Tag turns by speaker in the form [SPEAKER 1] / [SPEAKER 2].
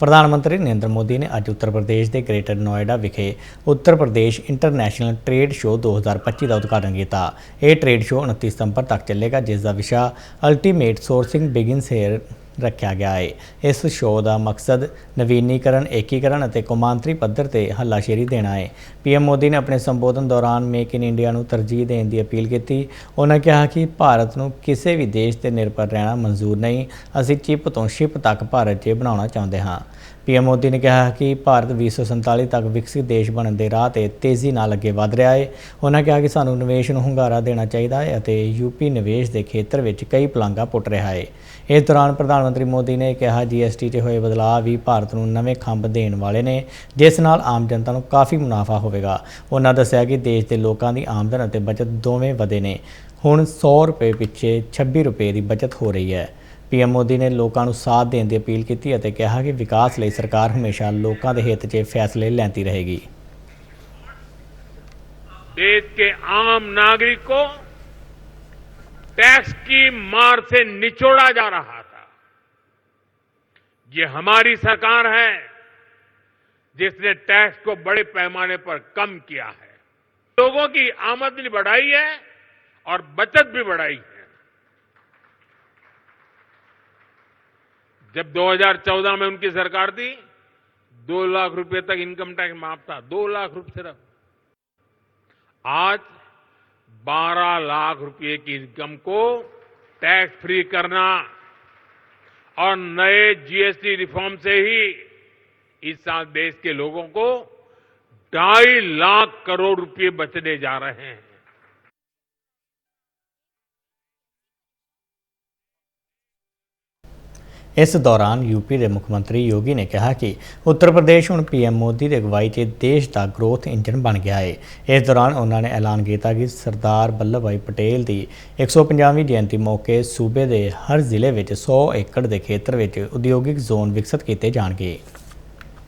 [SPEAKER 1] ਪ੍ਰਧਾਨ ਮੰਤਰੀ ਨਰਿੰਦਰ ਮੋਦੀ ਨੇ ਅੱਜ ਉੱਤਰ ਪ੍ਰਦੇਸ਼ ਦੇ ਗ੍ਰੇਟਰ ਨੋਇਡਾ ਵਿਖੇ Uttar Pradesh International Trade Show 2025 ਦਾ ਉਦਘਾਟਨ ਕੀਤਾ। ਇਹ ਟ੍ਰੇਡ ਸ਼ੋਅ 29 ਸਤੰਬਰ ਤੱਕ ਚੱਲੇਗਾ ਜਿਸ ਦਾ ਵਿਸ਼ਾ ਅਲਟੀਮੇਟ ਸੋਰਸਿੰਗ ਬਿਗਿਨਸ ਹੇਅਰ ਰੱਖਿਆ ਗਿਆ ਹੈ ਇਸ ਸ਼ੋਅ ਦਾ ਮਕਸਦ ਨਵੀਨੀਕਰਨ, ਏਕੀਕਰਨ ਅਤੇ ਕੌਮਾਂਤਰੀ ਪੱਧਰ ਤੇ ਹੱਲਾਸ਼ੇਰੀ ਦੇਣਾ ਹੈ ਪੀਐਮ ਮੋਦੀ ਨੇ ਆਪਣੇ ਸੰਬੋਧਨ ਦੌਰਾਨ ਮੇਕ ਇਨ ਇੰਡੀਆ ਨੂੰ ਤਰਜੀਹ ਦੇਣ ਦੀ ਅਪੀਲ ਕੀਤੀ। ਉਹਨਾਂ ਕਿਹਾ ਕਿ ਭਾਰਤ ਨੂੰ ਕਿਸੇ ਵੀ ਦੇਸ਼ ਤੇ ਨਿਰਭਰ ਰਹਿਣਾ ਮਨਜ਼ੂਰ ਨਹੀਂ। ਅਸੀਂ ਚਿਪ ਤੋਂ ਸ਼ਿਪ ਤੱਕ ਭਾਰਤ 'ਚ ਬਣਾਉਣਾ ਚਾਹੁੰਦੇ ਹਾਂ। ਪੀਐਮ ਮੋਦੀ ਨੇ ਕਿਹਾ ਕਿ ਭਾਰਤ 2047 ਤੱਕ ਵਿਕਸਿਤ ਦੇਸ਼ ਬਣਨ ਦੇ ਰਾਹ ਤੇ ਤੇਜ਼ੀ ਨਾਲ ਅੱਗੇ ਵਧ ਰਿਹਾ ਹੈ ਉਹਨਾਂ ਕਿਹਾ ਕਿ ਸਾਨੂੰ ਨਿਵੇਸ਼ ਨੂੰ ਹੁੰਗਾਰਾ ਦੇਣਾ ਚਾਹੀਦਾ ਹੈ ਅਤੇ ਯੂਪੀ ਨਿਵੇਸ਼ ਦੇ ਖੇਤਰ ਵਿੱਚ ਕਈ ਪਲਾਂਗਾ ਪੁੱਟ ਰਿਹਾ ਹੈ ਇਸ ਦੌਰਾਨ ਪ੍ਰਧਾਨ ਮੰਤਰੀ ਮੋਦੀ ਨੇ ਕਿਹਾ ਜੀਐਸਟੀ 'ਚ ਹੋਏ ਬਦਲਾਅ ਵੀ ਭਾਰਤ ਨੂੰ ਨਵੇਂ ਖੰਭ ਦੇਣ ਵਾਲੇ ਨੇ, ਜਿਸ ਨਾਲ ਆਮ ਜਨਤਾ ਨੂੰ ਕਾਫੀ ਮੁਨਾਫਾ ਹੋਵੇਗਾ। ਉਹਨਾਂ ਦੱਸਿਆ ਕਿ ਦੇਸ਼ ਦੇ ਲੋਕਾਂ ਦੀ ਆਮਦਨ ਅਤੇ ਬਚਤ ਦੋਵੇਂ ਵਧੇ ਨੇ। ਹੁਣ 100 ਰੁਪਏ ਪਿੱਛੇ 26 ਰੁਪਏ ਦੀ ਬਚਤ ਹੋ ਰਹੀ ਹੈ। ਪੀਐਮ ਮੋਦੀ ਨੇ ਲੋਕਾਂ ਨੂੰ ਸਾਥ ਦੇਣ ਦੀ ਅਪੀਲ ਕੀਤੀ ਅਤੇ ਕਿਹਾ ਕਿ ਵਿਕਾਸ ਲਈ ਸਰਕਾਰ ਹਮੇਸ਼ਾ ਲੋਕਾਂ ਦੇ ਹਿੱਤ 'ਚ ਫੈਸਲੇ ਲੈਂਦੀ ਰਹੇਗੀ
[SPEAKER 2] देश के आम नागरिक को टैक्स की मार से निचोड़ा जा रहा था ये हमारी सरकार है जिसने टैक्स को बड़े पैमाने पर कम किया है लोगों की आमदनी बढ़ाई है और बचत भी बढ़ाई है जब 2014 में उनकी सरकार थी, दो लाख रुपए तक इनकम टैक्स माफ़ था दो लाख रुपए सिर्फ़। आज 12 लाख रुपए की इनकम को टैक्स फ्री करना और नए जीएसटी रिफॉर्म से ही इस साल देश के लोगों को ढाई लाख करोड़ रुपए बचने जा रहे हैं।
[SPEAKER 1] ਇਸ ਦੌਰਾਨ ਯੂਪੀ ਦੇ ਮੁੱਖ ਮੰਤਰੀ ਯੋਗੀ ਨੇ ਕਿਹਾ ਕਿ ਉੱਤਰ ਪ੍ਰਦੇਸ਼ ਹੁਣ ਪੀਐਮ ਮੋਦੀ ਦੀ ਅਗਵਾਈ 'ਚ ਦੇਸ਼ ਦਾ ਗਰੋਥ ਇੰਜਨ ਬਣ ਗਿਆ ਹੈ ਇਸ ਦੌਰਾਨ ਉਹਨਾਂ ਨੇ ਐਲਾਨ ਕੀਤਾ ਕਿ ਸਰਦਾਰ ਵੱਲਭ ਭਾਈ ਪਟੇਲ ਦੀ 150ਵੀਂ ਜਯੰਤੀ ਮੌਕੇ ਸੂਬੇ ਦੇ ਹਰ ਜ਼ਿਲ੍ਹੇ ਵਿੱਚ 100 ਏਕੜ ਦੇ ਖੇਤਰ ਵਿੱਚ ਉਦਯੋਗਿਕ ਜ਼ੋਨ ਵਿਕਸਿਤ ਕੀਤੇ ਜਾਣਗੇ।